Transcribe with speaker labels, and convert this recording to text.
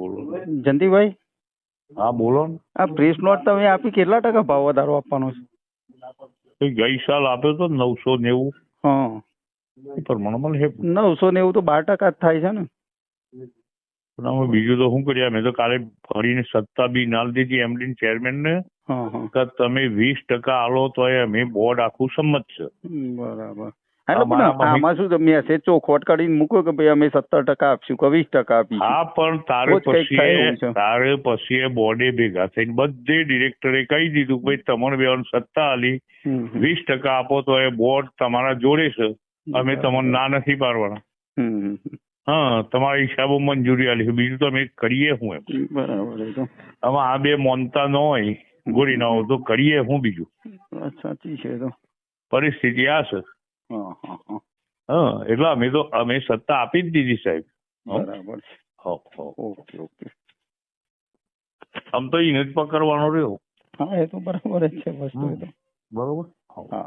Speaker 1: બોલો
Speaker 2: જયંતિભાઈ
Speaker 1: હા બોલો ને.
Speaker 2: આ પ્રેસ નોટ તમે આપી કેટલા ટકા ભાવ વધારો આપવાનો છે?
Speaker 1: ગઈ સાલ આપ્યો તો નવસો નેવું.
Speaker 2: હા. નવસો નેવું તો બાર ટકા જ થાય છે ને.
Speaker 1: અમે બીજું તો શું કર્યા મેં તો કાલે ફરીને સત્તા બી નાલ દીધી એમડી ચેરમેન ને કે તમે વીસ ટકા આલો તો અમે બોર્ડ આખું સંમત છે.
Speaker 2: બરાબર. એટલે પણ આમાં શું મેસેજ ચોખવટ કરીને મૂકો કે ભાઈ અમે સત્તર ટકા આપશું કે વીસ ટકા આપીશું?
Speaker 1: હા પણ તારે પછી તારે પછી એ બોર્ડે ભેગા થઈને બધે ડિરેક્ટરે કહી દીધું ભાઈ તમને બે સત્તા આલી. વીસ ટકા આપો તો એ બોર્ડ તમારા જોડે છે. અમે તમને ના નથી પાડવાના. હા તમારા હિસાબો મંજૂરી આલી બીજું તો અમે કરીએ હું એમ.
Speaker 2: બરાબર
Speaker 1: આ બે મોનતા ન હોય ગોળી ના હોય તો કરીએ હું બીજું.
Speaker 2: સાચી છે તો.
Speaker 1: પરિસ્થિતિ આ છે.
Speaker 2: હા હા હા.
Speaker 1: હા એટલે અમે તો અમે સત્તા આપી જ દીધી સાહેબ.
Speaker 2: બરાબર. Okay okay.
Speaker 1: આમ તો એને જ પકડવાનો રહ્યો.
Speaker 2: હા એ તો બરાબર જ છે વસ્તુ એ તો.
Speaker 1: બરોબર?
Speaker 2: હા.